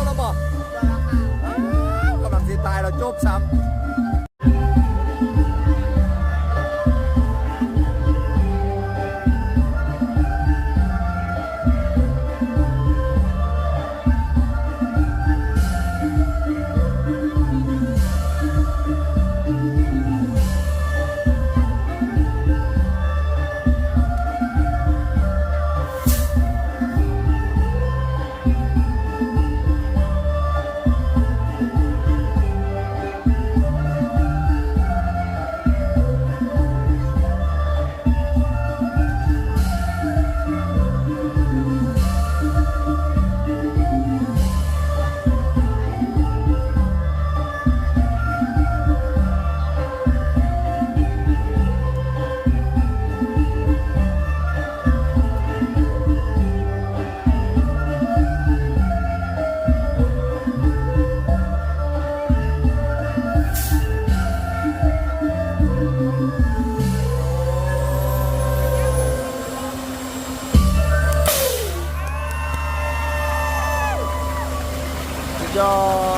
จบแล้วบอกกำลังจะตายเราจบซ้ำ ยอ